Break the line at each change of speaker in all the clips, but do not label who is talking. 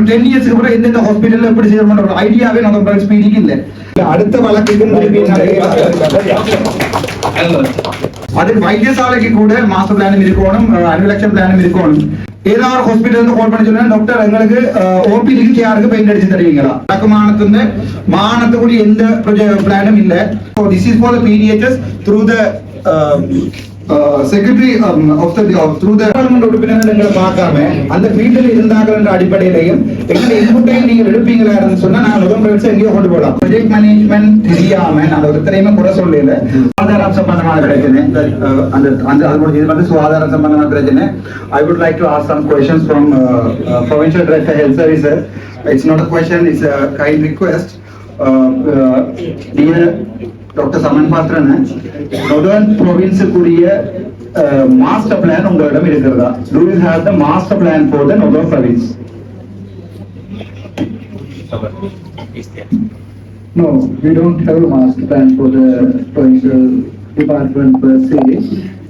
இன்னொரு டென் இயர்ஸ்க்கு அப்புறம் எந்தெந்த ஹாஸ்பிட்டல்ல எப்படி செய்யணும்ன்ற ஒரு ஐடியாவே நம்ம ஸ்பீடிக்கு இல்ல இல்ல, அடுத்த வழக்குக்கும் திருப்பி அது வைத்தியசாலைக்கு கூட மாஸ்டர் பிளானும் இருக்கணும் அனுலட்சம் பிளானும் இருக்கணும் ஏதாவது ஒரு ஹாஸ்பிட்டல் இருந்து கால் பண்ணி சொல்லுங்க டாக்டர் எங்களுக்கு ஓபிடிக்கு கேருக்கு பெயிண்ட் அடிச்சு தருவீங்களா வடக்கு மாநிலத்துல மாநிலத்துக்குரிய எந்த பிளானும் இல்ல this is for the mediators through the secretary of the through the parliament உறுப்பினர்கள் எங்களை பார்க்காம அந்த ஃபீல்டில் இருந்தார்கள் என்ற அடிப்படையிலையும் எங்களை இன்புட்டையும் நீங்கள் எடுப்பீங்களா இருந்து சொன்னா நான் நவம்பர் வச்சு எங்கேயோ கொண்டு போகலாம். ப்ரொஜெக்ட் மேனேஜ்மெண்ட் தெரியாம நான் ஒருத்தரையுமே குறை சொல்லல. சுகாதாரம் சம்பந்தமான பிரச்சனை. Uh, அந்த அந்த அது கூட இது வந்து சுகாதாரம் சம்பந்தமான பிரச்சனை. I would like to ask some questions from provincial director health services. It's not a question it's a kind request uh, uh doctor Saman Pathirana northern ப்ரொவின்ஸுக்குரிய master plan உங்களிடம் இருக்கிறதா do you have the master plan for the northern province
No, we don't have a master plan for the provincial department per se,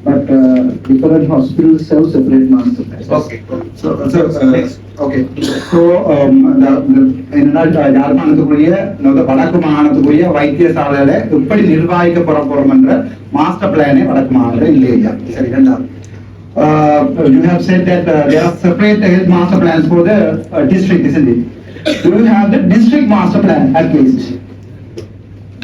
but uh, different hospitals have separate master plans.
Okay. So, so, uh, okay. So, um, the- the- என்னன்னா ஜா- யாழ்ப்பாணத்துக்குரிய இன்னொரு வடக்கு மாகாணத்துக்குரிய வைத்தியசாலையில எப்படி நிர்வாகிக்கப்பட போறோம் என்ற master பிளானே வடக்கு மாகாணம் இல்லையா சரி ரெண்டாவது Uh, you have said that uh, there are separate health master plans for the uh, district, isn't it? Do you have the district master plan at least?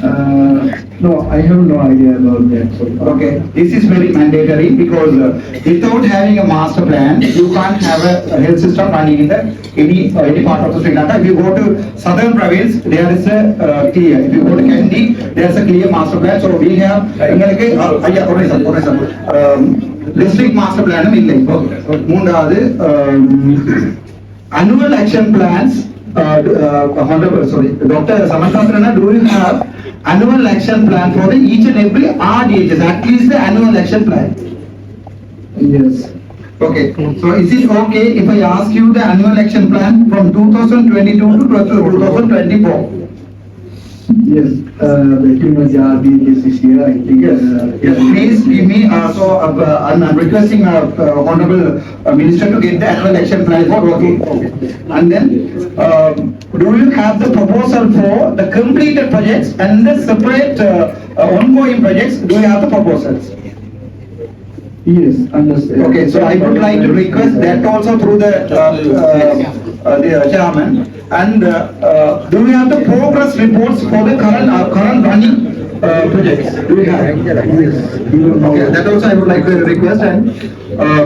Uh, No, I have no idea about that so.
Okay, this is very mandatory because uh, without having a master plan, you can't have a a health system running in the any uh, any part of the Sri Lanka. If you go to southern province, there is a uh, clear. If you go to Kandy, there is a clear master plan. So we have எங்களுக்கு uh, ஐயா ஒரு நிமிஷம் ஒரு நிமிஷம் um, district master plan இல்லை மூன்றாவது annual action plans sorry doctor uh, do you Dr. Samanthasrana, do you have annual action plan for the each and every RDHS, at least the annual action plan?
Yes,
Okay, so is it okay if I ask you the annual action plan from 2022 to 2024?
Yes, uh, pretty much RDHS is here, I think.
Yes,
uh,
yes, please give me, uh, so, uh, I'm I'm requesting uh, uh, honorable uh, minister to get the annual action plan for working. And then, um, do you have the proposal for the completed projects and the separate uh, uh, ongoing projects, do you have the proposals?
Yes, understand.
Okay, so I would like to request that also through the, uh, uh, uh, the uh, chairman. And uh, uh, do we have the progress reports for the current, uh, current running uh, projects? Do we have? Yes. Okay, that also I would like to request and uh,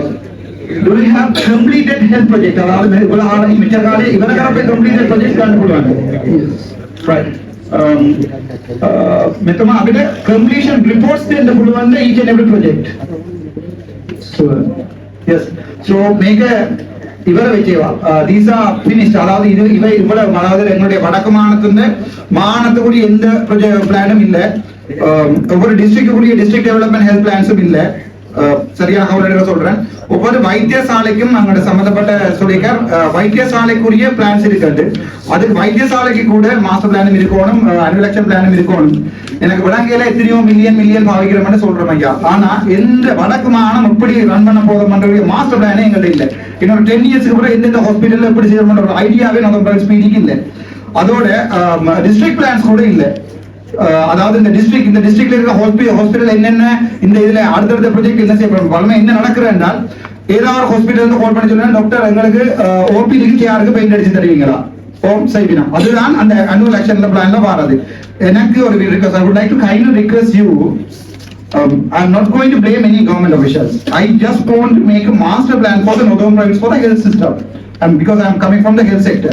do we have completed health project? അതായത് completed projects Right. Um, uh, മിത്തമാ അവിടെ completion reports for the each and project.
Sure.
Yes. So මේක இவர வச்சேவா Theesa R அதாவது இது இவை இவ்வளவு அதாவது எங்களுடைய வடக்கு மாநிலத்துல மாநிலத்துக்குரிய எந்த பிளானும் இல்ல அஹ், ஒவ்வொரு டிஸ்ட்ரிக்டுக்குரிய டிஸ்ட்ரிக்ட் டெவலப்மெண்ட் ஹெல்த் பிளான்ஸும் இல்ல சரியாக சரியா சொல்றேன். ஒவ்வொரு வைத்தியசாலைக்கும் அங்களோட சம்பந்தப்பட்ட சொல்லியிருக்கார். வைத்தியசாலைக்குரிய பிளான்ஸ் இருக்குது. அது வைத்தியசாலைக்கு கூட மாச பிளானும் இருக்கணும் அஞ்சு லட்சம் பிளானும் இருக்கணும். எனக்கு விலங்கையில எத்தனையோ மில்லியன் மில்லியன் பாவிக்கிறோம்னு சொல்றோம் ஐயா. ஆனா எந்த வடக்கு மாகாணம் எப்படி ரன் பண்ண போதும்ன்ற மாஸ்டர் பிளானே எங்கள்கிட்ட இல்லை. இன்னொரு டென் இயர்ஸ்க்கு அப்புறம் எந்தெந்த ஹாஸ்பிட்டல்ல எப்படி செய்யணும்ன்ற ஐடியாவே நம்ம ஸ்பீடிக்கு இல்லை. அதோட டிஸ்ட்ரிக்ட் பிளான்ஸ் கூட இல்லை. அதாவது இந்த டிஸ்ட்ரிக்ட் இந்த டிஸ்ட்ரிக்ட்ல இருக்க ஹாஸ்பிட்டல் ஹாஸ்பிட்டல் என்னென்ன இந்த இதுல அடுத்தடுத்த ப்ராஜெக்ட் என்ன செய்யப்படும் பலமே என்ன நடக்கிறது என்றால் ஏதாவது ஹாஸ்பிட்டல் வந்து கால் பண்ணி சொல்லுங்க டாக்டர் எங்களுக்கு ஓபிடிக்கு கேருக்கு பெயிண்ட் அடிச்சு தருவீங்களா ஓம் சைபினா அதுதான் அந்த அனுவல் ஆக்ஷன்ல பிளான்ல வராது எனக்கு ஒரு request I would like to kind request you um, I'm not going to blame any government officials. I just want to make a master plan for the Northern Province for the health system. And because I'm coming from the health sector.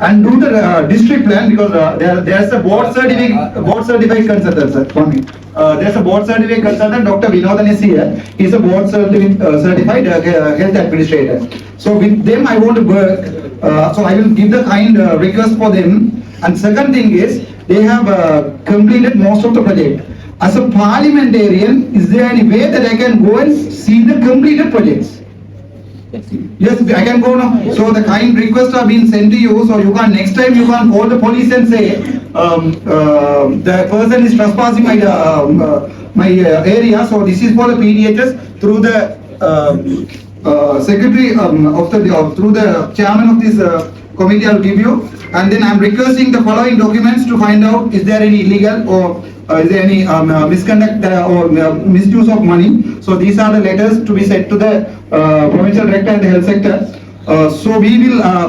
And do the uh, district plan because uh, there, there's a board certificate, board certified consultant, sir, for me. Uh, there's a board certified consultant, Dr. Vinodhan is here. He's a board certified, uh, certified uh, health administrator. So with them, I want to work. Uh, so I will give the kind uh, request for them. And second thing is, they have uh, completed most of the project. As a parliamentarian, is there any way that I can go and see the completed projects? Yes, I can go now. So the kind requests are being sent to you, so you can, next time you can call the police and say, um, uh, the person is trespassing my, uh, um, uh, my uh, area, so this is for the PDHS through the, um, uh, secretary, um, of the, of- through the chairman of this, uh, committee I'll give you. And then I'm requesting the following documents to find out is there any illegal or uh, is there any um, uh, misconduct uh, or uh, misuse of money. So these are the letters to be sent to the uh, provincial director and the health sector. Uh, so we will, uh,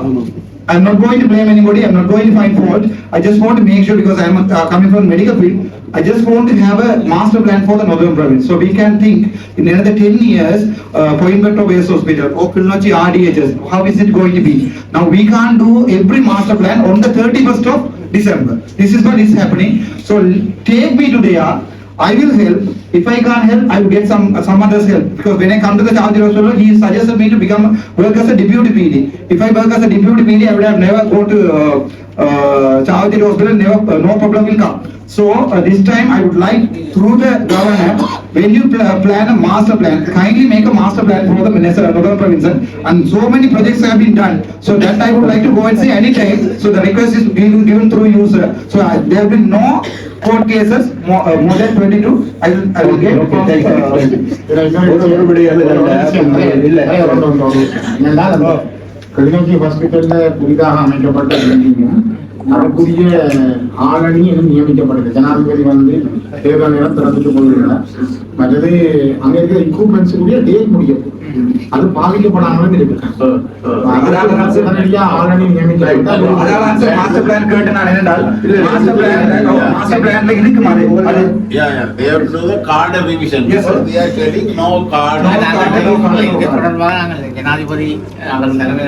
I'm not going to blame anybody, I'm not going to find fault. I just want to make sure because I'm uh, coming from medical field, I just want to have a master plan for the northern province. So we can think in another 10 years, uh, Coimbatore Base Hospital or Kilnochi RDHS, how is it going to be? Now we can't do every master plan on the 31st of December. This is what is happening. So take me to there. I will help. If I can't help, I will get some some others help. Because when I come to the Charge Hospital, he suggested me to become work as a deputy PD. If I work as a deputy PD, I would have never go to uh, uh, Hospital. Never, uh, no problem will come. So uh, this time, I would like through the governor, when you pl- plan a master plan, kindly make a master plan for the minister Minnesota Northern Province. And so many projects have been done. So that I would like to go and see anytime. So the request is given, given through you, sir. So uh, there will be no court cases more, uh, more than 22. I will, I will get.
Okay, thank you.
uh,
ஒரு மறுபடி அது நல்ல- இல்ல.
கிளிநொச்சி அதற்குரிய ஆளணி இன்னும் நியமிக்கப்பட்டது ஜனாதிபதி வந்து தேர்தல் நேரம் திறந்துட்டு போயிருக்கிறார். மற்றது அங்க இருக்கிற equipments உடைய டேட் முடியும். அது பாதிக்கப்படாமலும் இருக்கு
தொடர்பாக நாங்கள் ஜனாதிபதி அவர் தலைமை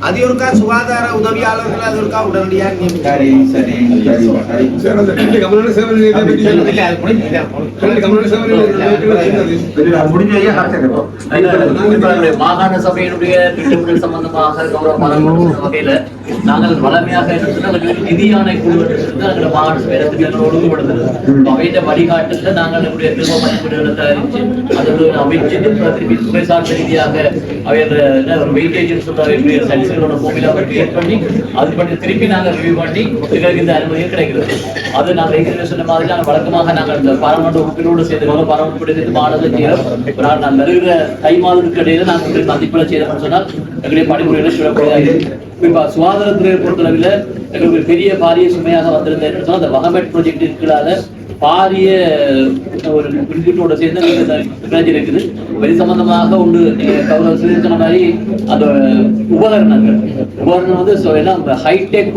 அது ஒருக்கா சுகாதார உதவியாளர்கள் அது ஒருக்கா உடனடியாக
மாகாண சபையினுடைய திட்டமிடல் சம்பந்தமாக கௌரவ பதவி வகையில நாங்கள் வளமையாக எங்களுக்கு நிதியானை குழு எங்களை சபையில திட்டங்கள் ஒழுங்குபடுத்துறது. அவையிட்ட வழிகாட்டுல நாங்கள் நம்முடைய திரும்ப மதிப்பீடுகளை தயாரிச்சு அதோடு அப்புறம் திருப்பி துறை சார்ந்த ரீதியாக அவையோட என்ன ஒரு வெயிட்டேஜ் சொல்ற சைன்ஸ்களோட பூமியில அவர் கிரியேட் பண்ணி அது பண்ணி திருப்பி நாங்கள் ரிவ்யூ பண்ணி எங்களுக்கு இந்த அனுமதியும் கிடைக்கிறது அது நான் ஏற்கனவே சொன்ன மாதிரி நாங்கள் வழக்கமாக நாங்கள் இந்த பாராளுமன்ற உறுப்பினரோடு சேர்ந்து கௌரவ பாராளுமன்ற சேர்ந்து மாநில செய்யறோம் ஒரு நாள் நான் வருகிற தை மாதத்துக்கு இடையில நாங்கள் உங்களுக்கு மதிப்பீடு செய்யறோம்னு சொன்னால் எங்களுடைய பணிமுறைகளை சுழக்கூடியதாக இருக்கு. குறிப்பா சுகாதாரத்துறையை பொறுத்தளவில் எங்களுக்கு பெரிய பாரிய சுமையாக வந்திருந்தேன் சொன்னால் அந்த வகமெட் ப்ராஜெக்ட் இருக்கிறால பாரிய ஒரு குறிப்பிட்டோட சேர்ந்து இந்த இருக்குது. வெளி சம்பந்தமாக உண்டு. நீங்க கௌரவ சொன்ன மாதிரி அந்த உபகரணங்கள். உபகரணம் வந்து எல்லாம் ஹைடெக்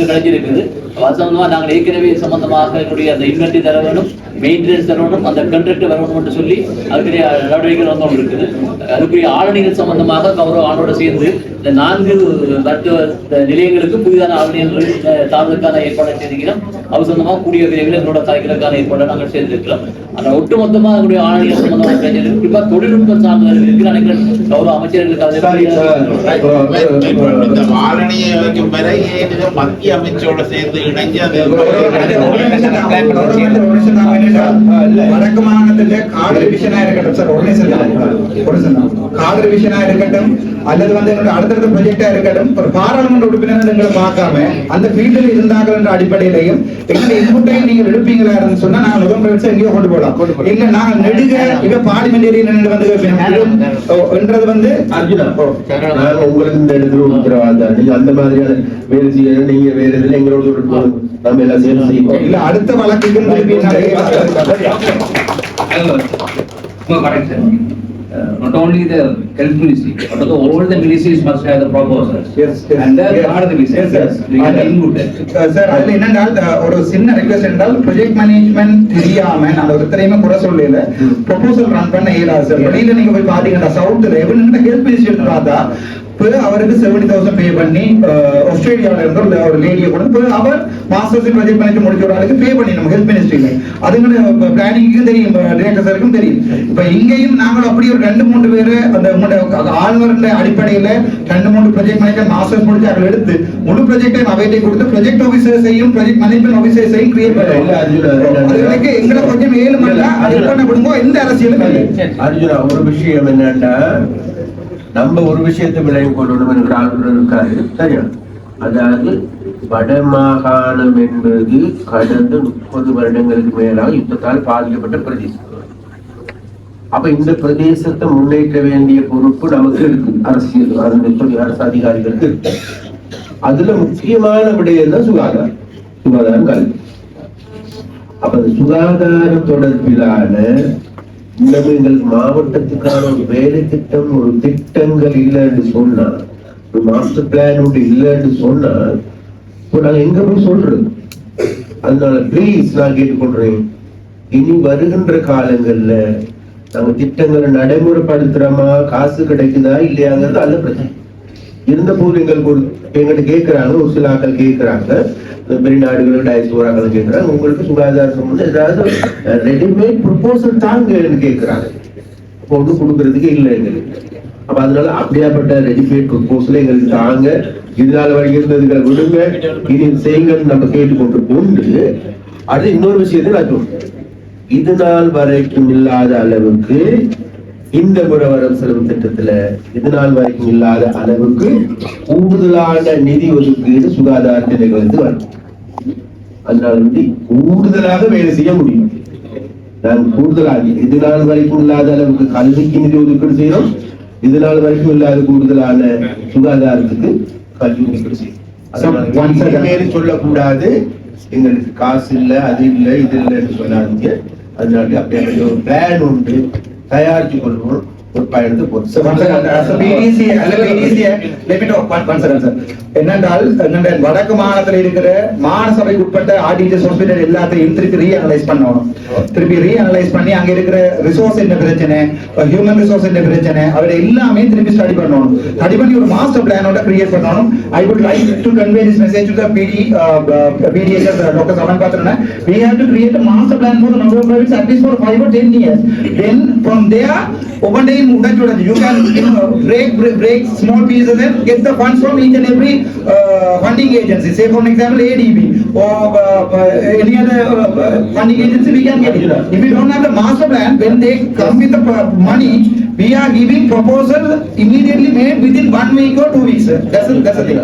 கிடைச்சிருக்குது சம்பந்தமா நாங்கள் ஏற்கனவே சம்பந்தமாக எங்களுடைய அந்த இன்வென்ட்ரி தர வேணும் மெயின்டெனன்ஸ் தர வேணும் அந்த கண்ட்ராக்ட் வரணும்னு சொல்லி அதுக்குரிய நடவடிக்கைகள் வந்து இருக்குது. அதுக்குரிய ஆளுநர்கள் சம்பந்தமாக கௌரவ ஆணோட சேர்ந்து இந்த நான்கு மருத்துவ நிலையங்களுக்கு புதிதான ஆளுநர்கள் தாழ்வுக்கான ஏற்பாடு செய்திருக்கிறோம். அது சம்பந்தமாக கூடிய விரைவில் எங்களோட கலைக்கிறதுக்கான ஏற்பாடு நாங்கள் செய்திருக்கிறோம். ஆனா ஒட்டுமொத்தமாக எங்களுடைய ஆளுநர்கள் சம்பந்தமான பிரச்சனை இருக்கு. குறிப்பா தொழில்நுட்பம் சார்ந்த இருக்கிற நினைக்கிறேன் கௌரவ அமைச்சர்களுக்கு
வைக்கும் வரை மத்திய அமைச்சரோட சேர்ந்து
காடு ரிவிஷனா இருக்கட்டும். அல்லது வந்து என்னோட அடுத்தடுத்த ப்ரொஜெக்டா இருக்கட்டும் ஒரு பாராளுமன்ற உறுப்பினர் எங்களை பார்க்காம அந்த ஃபீல்டில் இருந்தார்கள் என்ற அடிப்படையிலையும் எங்களுடைய இன்புட்டையும் நீங்கள் எடுப்பீங்களா இருந்து சொன்னா வச்சு எங்கேயோ கொண்டு போகலாம். இல்ல நாங்கள் நெடுக இவ பார்லிமெண்டேரியன் வந்து கேட்போம். ஓ, என்றது வந்து
அர்ஜுனா நாங்க உங்களுக்கு இந்த இடத்துல உத்தரவாதம். நீங்க அந்த மாதிரியான வேறு செய்யணும் நீங்க வேற இதுல எங்களோட ஒரு போதும். நம்ம எல்லாம் சேர்ந்து செய்வோம்
இல்ல அடுத்த வழக்குக்கு
sir. Uh, Not only the health ministry, but also all the ministries must have the proposals.
Yes, yes.
And then
Yes.
of the
Yes,
business,
yes.
we can input it.
Sir அதுல என்னென்றால் அஹ், ஒரு சின்ன request என்றால் project management தெரியாம நான் ஒருத்தரையுமே குறை சொல்லல proposal run பண்ண இயலாது சார் வெளியில நீங்க போய் பாத்தீங்கன்னா சவுத்ல எவ்வளவு ஹெல்ப் மினிஸ்டர் பார்த்தா இப்போ அவருக்கு செவன்டி தௌசண்ட் பே பண்ணி ஆஸ்திரேலியாவில இருந்து ஒரு- ஒரு லேடியை கூட இப்போ அவர் மாஸ்டர்ஸ் ப்ராஜெக்ட் மேனேஜ் முடிச்ச ஒரு ஆளுக்கு பே பண்ணி நம்ம ஹெல்த் மினிஸ்ட்ரியில அதுங்க பிளானிங்க்கும் தெரியும் டிரெக்டர் சாருக்கும் தெரியும். இப்ப இங்கேயும் நாங்கள் அப்படி ஒரு ரெண்டு மூணு பேரு அந்த ஆளுநர் அடிப்படையில ரெண்டு மூணு ப்ராஜெக்ட் மேனேஜர் மாஸ்டர்ஸ் முடிச்சு அதை எடுத்து முழு ப்ராஜெக்டையும் அவைட்டை கொடுத்து ப்ராஜெக்ட் ஆஃபீஸர்ஸையும் ப்ராஜெக்ட் மேனேஜ்மெண்ட் ஆஃபீஸர்ஸையும் கிரியேட் பண்ணுவோம் எங்களை கொஞ்சம் ஏழு மணி அது பண்ண விடுங்க எந்த அரசியலும்
அர்ஜுனா ஒரு விஷயம் என்னன்னா நம்ம ஒரு விஷயத்தை விளைவு கொள்ளணும் என்கிற ஆளுநர் இருக்காரு. சரியா? அதாவது வடமாகாணம் என்பது கடந்த முப்பது வருடங்களுக்கு மேலாக யுத்தத்தால் பாதிக்கப்பட்ட பிரதேசம். அப்ப இந்த பிரதேசத்தை முன்னேற்ற வேண்டிய பொறுப்பு நமக்கு இருக்கு. அரசியல் அரசு அதிகாரிகளுக்கு இருக்கு. அதுல முக்கியமான விடயம் தான் சுகாதாரம். சுகாதாரம் கல்வி. அப்ப சுகாதாரம் தொடர்பிலான இன்னும் எங்கள் மாவட்டத்துக்கான ஒரு வேலை திட்டம் ஒரு திட்டங்கள் இல்லைன்னு சொன்னா ஒரு மாஸ்டர் பிளான் ஒன்று இல்லைன்னு சொன்னா இப்போ நாங்கள் எங்க போய் சொல்றது? அதனால ப்ளீஸ் நான் கேட்டுக்கொள்றேன். இனி வருகின்ற காலங்கள்ல நாங்க திட்டங்களை நடைமுறைப்படுத்துறோமா? காசு கிடைக்குதா? இல்லையாங்கிறது அல்ல பிரச்சனை. இருந்த போது எங்களுக்கு ஒரு எங்கிட்ட கேட்கிறாங்க ஒரு சில ஆட்கள் கேட்கிறாங்க. வெளிநாடுகளும் டயஸ்போராக்கள் கேட்கிறாங்க. உங்களுக்கு சுகாதார சம்பந்தம் ஏதாவது ரெடிமேட் ப்ரொபோசல் தாங்கன்னு கேட்கிறாங்க. இப்போ ஒன்றும் கொடுக்கறதுக்கு இல்லை எங்களுக்கு. அப்ப அதனால அப்படியாப்பட்ட ரெடிமேட் ப்ரொபோசல் எங்களுக்கு தாங்க. இதனால வரைக்கும் இருந்ததுகளை விடுங்க. இனி செய்யுங்கன்னு நம்ம கேட்டுக்கொண்டு கொண்டு அது இன்னொரு விஷயத்தை நான் சொல்றேன். இது நாள் வரைக்கும் இல்லாத அளவுக்கு இந்த முறை வரவு செலவு திட்டத்துல இது நாள் வரைக்கும் இல்லாத அளவுக்கு கூடுதலான நிதி ஒதுக்கீடு சுகாதாரத்தில் வந்து வரும் அதனால வந்து கூடுதலாக வேலை செய்ய முடியும். நான் கூடுதலாக இது நாள் வரைக்கும் இல்லாத அளவுக்கு கல்விக்கு நிதி ஒதுக்கீடு செய்யறோம். இது நாள் வரைக்கும் இல்லாத கூடுதலான சுகாதாரத்துக்கு கல்வி ஒதுக்கீடு செய்யணும் சொல்லக்கூடாது. எங்களுக்கு காசு இல்ல அது இல்ல இது இல்லைன்னு சொல்லாதீங்க. அதனால அப்படியே ஒரு பிளான் உண்டு. தயாரிச்சு கொள்வோம்.
என்னென்றால் வடக்கு மாநிலத்தில் இருக்கிற மாநசபைக்கு உட்பட்ட ஆர்டிஜிஎஸ் ஹாஸ்பிட்டல் எல்லாத்தையும் திருப்பி ரீஅனலைஸ் பண்ணணும் திருப்பி ரீஅனலைஸ் பண்ணி அங்க இருக்கிற ரிசோர்ஸ் என்ன பிரச்சனை ஹியூமன் ரிசோர்ஸ் என்ன பிரச்சனை அவரை எல்லாமே திருப்பி ஸ்டடி பண்ணணும் ஸ்டடி பண்ணி ஒரு மாஸ்டர் பிளானோட கிரியேட் பண்ணணும் I would like to convey this message to the PD PDS doctor Saman Pathirana we have to create a master plan for the number of privates at least for 5 or 10 years. Then from there ஒவ்வொன்றையும் உடைச்சு உடைச்சு you can you know, break break, break small pieces and get the funds from each and every uh, funding agency say for example ADB or uh, uh, any other uh, funding agency we can get it if we don't have the master plan when they come with the uh, money we are giving proposal immediately made within one week or two weeks sir. that's a, that's a thing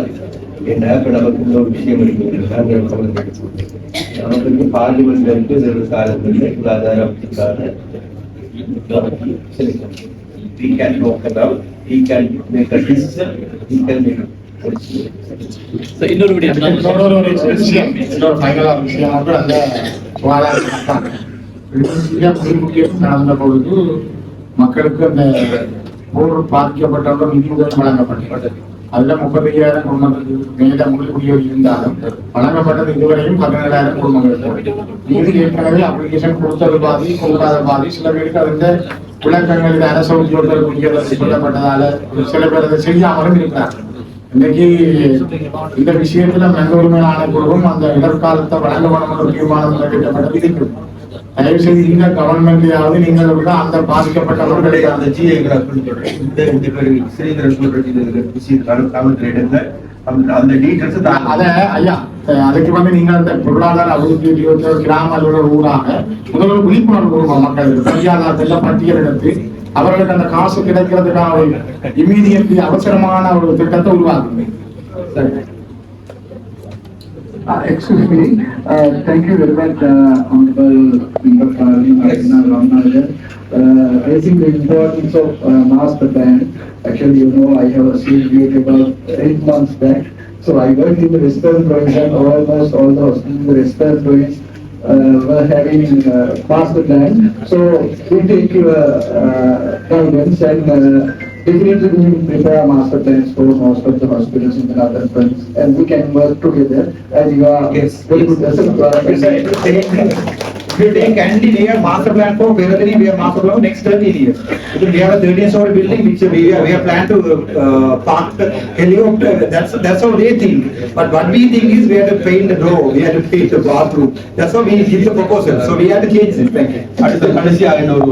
என்ன இப்ப நமக்கு இன்னொரு விஷயம் இருக்கு நாங்கள் கவனம் நமக்கு பார்லிமெண்ட்ல இருக்கு எதிர்காலங்களில் சுகாதாரத்துக்கான we can talk about, he can make a decision, he can make a.
So, இன்னொரு விடயம் நான்
இன்னொரு ஃபைனலா விஷயம் வந்து அந்த நடந்த பொழுது மக்களுக்கு அந்த போர் பாதிக்கப்பட்டவர்கள் நிதி உதவி வழங்கப்பட்டது அதுல முப்பத்தையாயிரம் குடும்பங்களுக்கு மேல முழுக்குடியோர் இருந்தாலும் வழங்கப்பட்டது இதுவரையும் பதினேழாயிரம் குடும்பங்களுக்கு நீதி ஏற்கனவே அப்ளிகேஷன் கொடுத்தது பாதி கொடுக்காத பாதி. சில பேருக்கு அந்த விளக்கங்கள் இது அரசு உத்தியோகர்களுக்கு சொல்லப்பட்டதால சில பேர் அதை செய்யாமலும் இருக்கிறார்கள் இன்னைக்கு இந்த விஷயத்துல மென்பொருமை குழுவும் அந்த இடர்காலத்தை வழங்க வேண்டும் தீர்மானம் நிறைவேற்றப்பட்டது இருக்கு தயவு செய்து இந்த கவர்மெண்ட்லயாவது நீங்கள் உள்ள அந்த பாதிக்கப்பட்டவர்களுடைய
அந்த ஜிஐ இந்த இந்த பேர் ஸ்ரீதரன் அந்த- டீட்டெயில்ஸ்
அத ஐயா அதுக்கு வந்து நீங்க அந்த பொருளாதார அபிவிருத்தி கிராம அலுவலர் ஊடாக முதல்ல விழிப்புணர்வு கொடுங்க மக்களுக்கு பொறியாளர்கள் பட்டியல் எடுத்து அவர்களுக்கு அந்த காசு கிடைக்கிறதுக்கான ஒரு இம்மீடியட்லி அவசரமான ஒரு திட்டத்தை உருவாக்குங்க. சரி.
Uh, Excuse me, uh, thank you very much, uh, Honorable Member Parliament, uh, raising the importance of uh, master plan. Actually, you know, I have received it about eight months back. So I worked in the Western provision, almost all the hospitals in the Western province uh, were having uh, master plan. So we take your uh, guidance and uh, definitely we will prepare master plans for most of the hospitals in the northern province and we can work together as you are
Yes,
very
yes.
good as a
It's a- it's a take- If you take Candy, we have master plan for Peradari, we have master plan for next thirty years. Because we have a thirteen story building which we have, we have planned to uh, park the helicopter, that's, that's how they think. But what we think is we have to paint the door, we have to paint the bathroom, that's how we give the proposal, so we have to change it, thank you.
அடுத்த கடைசியாக இன்னொரு